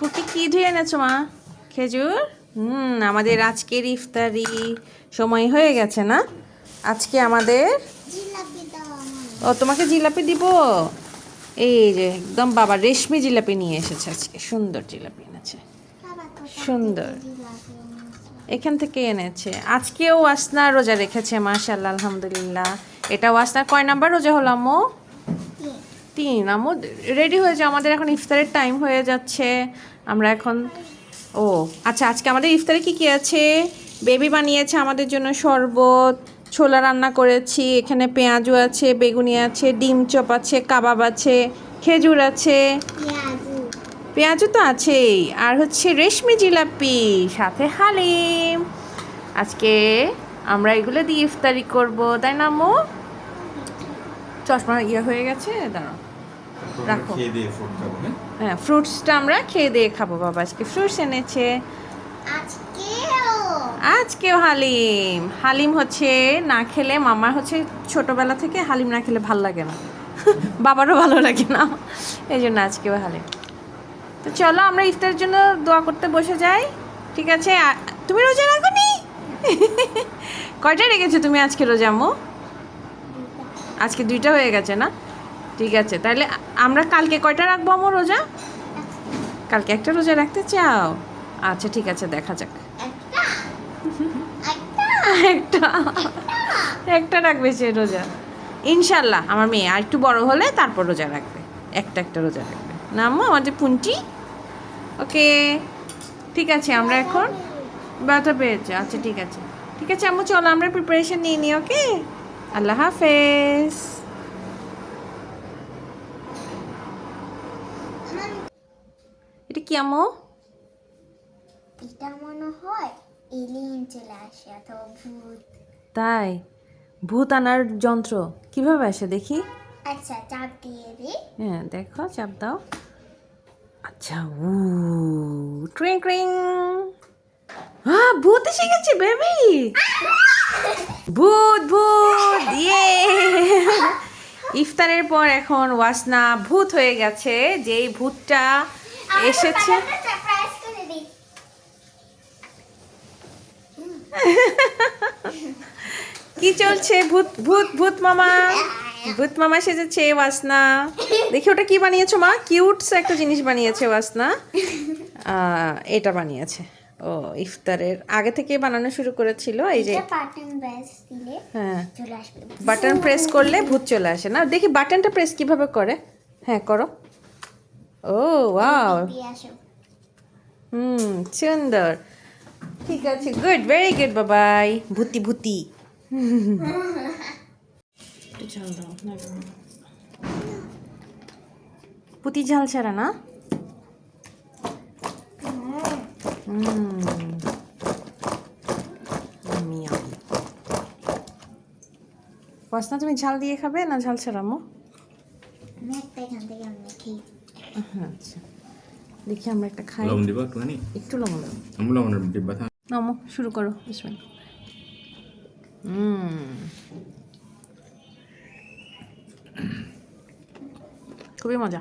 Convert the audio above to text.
পুকি কি ধুয়ে এনেছো মা? খেজুর? হুম আমাদের আজকের ইফতারি সময় হয়ে গেছে না? আজকে আমাদের ও তোমাকে জিলাপি দিব? এই যে একদম বাবা রেশমি জিলাপি নিয়ে এসেছে আজকে। সুন্দর জিলাপি এনেছে। সুন্দর। এখান থেকে এনেছে। আজকেও ওয়াসনা রোজা রেখেছে মাশাল্লাহ আলহামদুলিল্লাহ। এটা ওয়াসনার কয় নাম্বার রোজা হলো আম্মু? তিন। তিন রেডি হয়ে আমাদের এখন ইফতারের টাইম হয়ে যাচ্ছে। আমরা এখন, ও আচ্ছা আজকে আমাদের ইফতারে কি কি আছে? বেবি বানিয়েছে আমাদের জন্য শরবত, ছোলা রান্না করেছি, এখানে পেঁয়াজও আছে, বেগুনি আছে, ডিম চপ আছে, কাবাব আছে, খেজুর আছে। পেঁয়াজু পেঁয়াজু তো আছেই। আর হচ্ছে রেশমি জিলাপি, সাথে হালিম। আজকে আমরা এগুলো দিয়ে ইফতারি করব, তাই না, আম্মু? চশমা ইয়ে হয়ে গেছে, দাঁড়াও। রাখো। হ্যাঁ? হ্যাঁ ফ্রুটসটা আমরা খেয়ে দিয়ে খাব বাবা। আজকে ফ্রুটস এনেছে। আজকেও। হালিম। হালিম হচ্ছে না খেলে মামার হচ্ছে ছোটবেলা থেকে হালিম না খেলে ভালো লাগে না। বাবারও ভালো লাগে না। এই জন্য আজকেও হালিম। তো চলো আমরা ইফতারের জন্য দোয়া করতে বসে যাই। ঠিক আছে? তুমি রোজা রাখো নি কয়টা রেখেছো তুমি আজকে রোজা আম্মু? আজকে দুইটা হয়ে গেছে না? ঠিক আছে তাহলে আমরা কালকে কয়টা রাখব আমার রোজা? কালকে একটা রোজা রাখতে চাও? আচ্ছা ঠিক আছে দেখা যাক। একটা একটা রাখবে সে রোজা। ইনশাল্লাহ আমার মেয়ে আর একটু বড় হলে তারপর রোজা রাখবে। একটা একটা রোজা রাখবে। না আম্মু আমাদের পুন্টি ওকে ঠিক আছে আমরা এখন ব্যথা পেয়েছে। আচ্ছা ঠিক আছে। ঠিক আছে আম্মু চলো আমরা প্রিপারেশন নিয়ে নিই ওকে? আল্লাহ হাফেজ আমার এটা কি আম্মু? এটা মনে হয় এলিয়েন চলে আসে অথবা ভূত। তাই? ভূত আনার যন্ত্র কীভাবে আসে দেখি? আচ্ছা চাপ দিয়ে দিই। হ্যাঁ দেখো চাপ দাও। আচ্ছা উ ট্রিং ট্রিং হ্যাঁ ভূত এসে গেছে বেবি ভূত ভূত ইয়ে ইফতারের পর এখন ওয়াসনা ভূত হয়ে গেছে যেই ভূতটা এসেছে। কি চলছে? ভূত ভূত ভূত মামা। ভূত মামা সেজেছে ওয়াসনা দেখি ওটা কি বানিয়েছো মা? কিউটস একটা জিনিস বানিয়েছে ওয়াসনা এটা বানিয়েছে। ও ইফতারের আগে থেকে বানানো শুরু করেছিল এই যে হ্যাঁ। বাটন প্রেস করলে ভূত চলে আসে। না দেখি বাটনটা প্রেস কীভাবে করে। হ্যাঁ করো। ও ওয়াও হুম সুন্দর ঠিক আছে গুড ভেরি গুড বাবাই ভূতি ভূতি পুতি ঝাল ছাড়া না পসনা তুমি ঝাল দিয়ে খাবে না ঝাল ছাড়া মো আমি একটা এখান থেকে আমরা খেয়ে আচ্ছা। দেখি আমরা একটা খাই। লবণ দিব একটুখানি একটু লবণ দাও। আমি লবণের ডিব্বা থাক। নামো শুরু করো বিসমিল খুবই মজা।